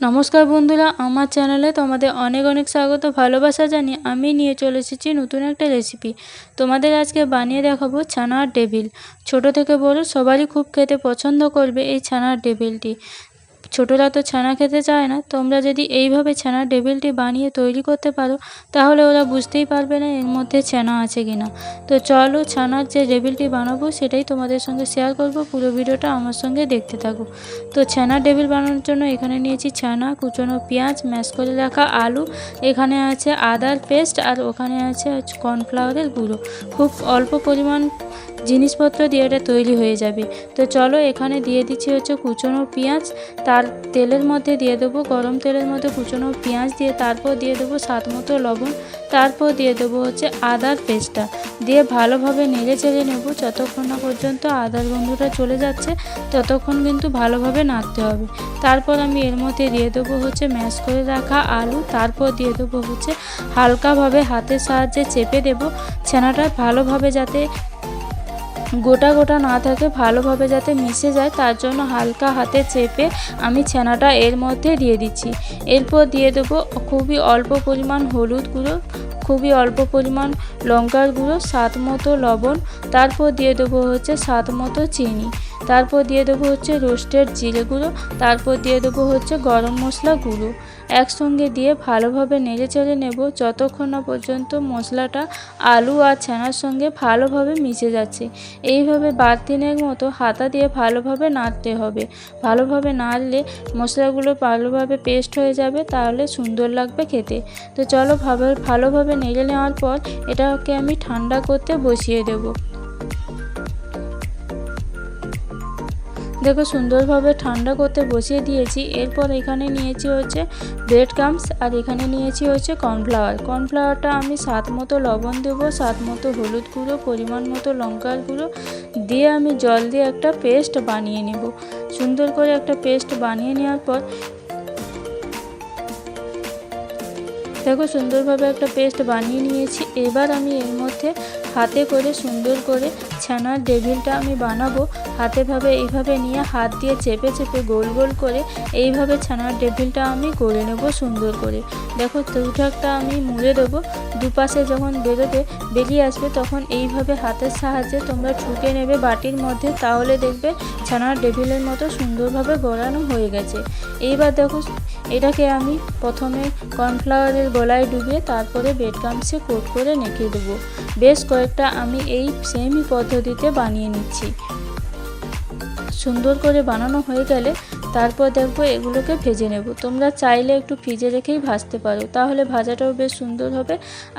নমস্কার বন্ধুরা, আমার চ্যানেলে তোমাদের অনেক অনেক স্বাগত, ভালোবাসা জানি আমি নিয়ে চলে এসেছি নতুন একটা রেসিপি তোমাদের আজকে বানিয়ে দেখাবো ছানার ডেভিল ছোট থেকে বড় সবারই খুব খেতে পছন্দ করবে এই ছানার ডেভিলটি ছোটরা তো ছানা খেতে চায় না। তোমরা যদি এইভাবে ছানার ডেভিলটি বানিয়ে তৈরি করতে পারো, তাহলে ওরা বুঝতেই পারবে না এর মধ্যে ছানা আছে কি না তো চলো ছানার যে ডেভিলটি বানাবো, সেটাই তোমাদের সঙ্গে শেয়ার করব। পুরো ভিডিওটা আমার সঙ্গে দেখতে থাকো। তো ছানার ডেভিল বানানোর জন্য এখানে নিয়েছি ছানা, কুচনো পেঁয়াজ ম্যাশ করে রাখা আলু, এখানে আছে আদার পেস্ট আর ওখানে আছে কর্নফ্লাওয়ারের গুঁড়ো। খুব অল্প পরিমাণ জিনিসপত্র দিয়ে এটা তৈরি হয়ে যাবে। তো চলো এখানে দিয়ে দিচ্ছি হচ্ছে কুচনো পেঁয়াজ, তার তেলের মধ্যে দিয়ে দেবো, গরম তেলের মধ্যে কুচনো পেঁয়াজ দিয়ে তারপর দিয়ে দেবো স্বাদ মতো লবণ, তারপর দিয়ে দেবো হচ্ছে আদার পেস্টটা। দিয়ে ভালোভাবে নেড়ে চেড়ে নেব, যতক্ষণ না পর্যন্ত আদার গন্ধটা চলে যাচ্ছে, ততক্ষণ কিন্তু ভালোভাবে নাড়তে হবে। তারপর আমি এর মধ্যে দিয়ে দেবো হচ্ছে ম্যাশ করে রাখা আলু, তারপর দিয়ে দেবো হচ্ছে হালকাভাবে হাতের সাহায্যে চেপে দেবো, ছানাটা ভালোভাবে যাতে গোটা গোটা না থাকে, ভালোভাবে যাতে মিশে যায়, তার জন্য হালকা হাতে চেপে আমি ছানাটা এর মধ্যে দিয়ে দিচ্ছি। এরপর দিয়ে দেবো খুবই অল্প পরিমাণ হলুদ গুঁড়ো, খুবই অল্প পরিমাণ লঙ্কার গুঁড়ো, স্বাদ মতো লবণ, তারপর দিয়ে দেবো হচ্ছে স্বাদ মতো চিনি। তারপর দিয়ে দেবো হচ্ছে রোস্টেড জিরে গুঁড়ো, তারপর দিয়ে দেবো হচ্ছে গরম মশলা গুঁড়ো। একসঙ্গে দিয়ে ভালোভাবে নেড়ে চেড়ে নেব। যতক্ষণ না পর্যন্ত মশলাটা আলু আর ছানার সঙ্গে ভালোভাবে মিশে যাচ্ছে। এইভাবে বারদিনের মতো হাতা দিয়ে ভালোভাবে নাড়তে হবে। ভালোভাবে নাড়লে মশলাগুলো ভালোভাবে পেস্ট হয়ে যাবে, তাহলে সুন্দর লাগবে খেতে। তো চলো ভাবে ভালোভাবে নেড়ে নেওয়ার পর এটাকে আমি ঠান্ডা করতে বসিয়ে দেবো। দেখো সুন্দরভাবে ঠান্ডা করতে বসিয়ে দিয়েছি। এরপর এখানে নিয়েছি হচ্ছে ব্রেড ক্রামস আর এখানে নিয়েছি হচ্ছে কর্নফ্লাওয়ার কর্নফ্লাওয়ারটা আমি স্বাদ মতো লবণ দেবো, স্বাদ মতো হলুদ গুঁড়ো, পরিমাণ মতো লঙ্কার গুঁড়ো দিয়ে আমি জল দিয়ে একটা পেস্ট বানিয়ে নেব। সুন্দর করে একটা পেস্ট বানিয়ে নেওয়ার পর দেখো সুন্দরভাবে একটা পেস্ট বানিয়ে নিয়েছি। এবার আমি এর মধ্যে হাতে করে সুন্দর করে ছানার ডেভিলটা আমি বানাবো। হাতেভাবে এইভাবে নিয়ে হাত দিয়ে চেপে চেপে গোল গোল করে এইভাবে ছানার ডেভিলটা আমি করে নেব সুন্দর করে। দেখো দুঠাকটা আমি মুড়ে দেবো। দুপাশে যখন বেরোবে, বেরিয়ে আসবে, তখন এইভাবে হাতের সাহায্যে তোমরা ঠুকে নেবে বাটির মধ্যে, তাহলে দেখবে ছানার ডেভিলের মতো সুন্দরভাবে গড়ানো হয়ে গেছে। এইবার দেখো এটাকে আমি প্রথমে কর্নফ্লাওয়ারের গলায় ডুবিয়ে তারপরে বেড গামসে কোট করে নেকে দেবো। বেশ কয়েকটা আমি এই সেমই পদ্ধতিতে বানিয়ে নিচ্ছি। সুন্দর করে বানানো হয়ে গেলে তারপর দেখব এগুলোকে ভেজে নেব। তোমরা চাইলে একটু ফ্রিজে রেখেই ভাজতে পারো। তাহলে ভাজাটাও বেশ সুন্দর হবে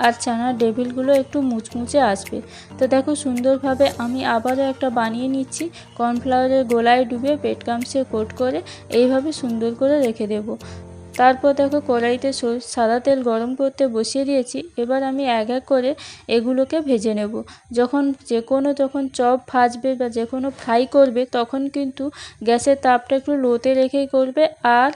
আর চানার ডেভিলগুলো একটু মুচমুচে আসবে। তো দেখো সুন্দরভাবে আমি আবারও একটা বানিয়ে নিচ্ছি। কর্নফ্লাওয়ারের গোলায় ডুবে পেটকামসে কোট করে এইভাবে সুন্দর করে রেখে দেবো। তারপর দেখো কড়াইতে সাদা তেল গরম করতে বসিয়ে দিয়েছি। এবার আমি এক এক করে এগুলোকে ভেজে নেব। যখন যে কোনো যখন চপ ভাজবে বা যে কোনো ফ্রাই করবে, তখন কিন্তু গ্যাসের তাপটা একটু লোতে রেখেই করবে আর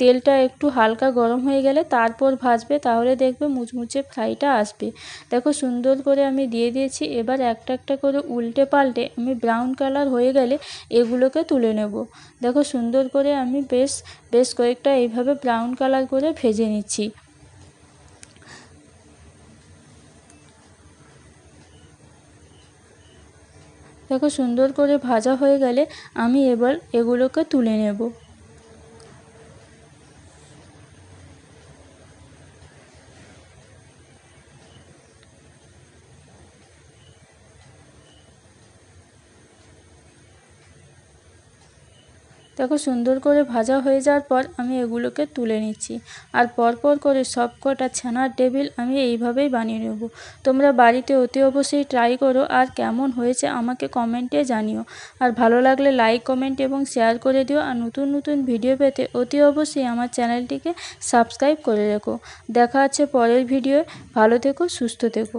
তেলটা একটু হালকা গরম হয়ে গেলে তারপর ভাজবে, তাহলে দেখবে মুচমুচে ফ্রাইটা আসবে। দেখো সুন্দর করে আমি দিয়ে দিয়েছি, এবার একটা একটা করে উল্টে পাল্টে আমি ব্রাউন কালার হয়ে গেলে এগুলোকে তুলে নেব। দেখো সুন্দর করে আমি বেশ বেশ কয়েকটা এইভাবে ব্রাউন কালার করে ভেজে নিচ্ছি। দেখো সুন্দর করে ভাজা হয়ে গেলে আমি এবার এগুলোকে তুলে নেব। দেখো, সুন্দর করে ভাজা হয়ে যাওয়ার পর আমি এগুলোকে তুলে নিচ্ছি। আর পরপর করে সব কটা ছানার টেবিল আমি এইভাবেই বানিয়ে নেব। তোমরা বাড়িতে অতি অবশ্যই ট্রাই করো আর কেমন হয়েছে আমাকে কমেন্টে জানিও। আর ভালো লাগলে লাইক কমেন্ট এবং শেয়ার করে দিও। আর নতুন নতুন ভিডিও পেতে অতি অবশ্যই আমার চ্যানেলটিকে সাবস্ক্রাইব করে রেখো। দেখা হচ্ছে পরের ভিডিও ভালো থেকো, সুস্থ থেকো।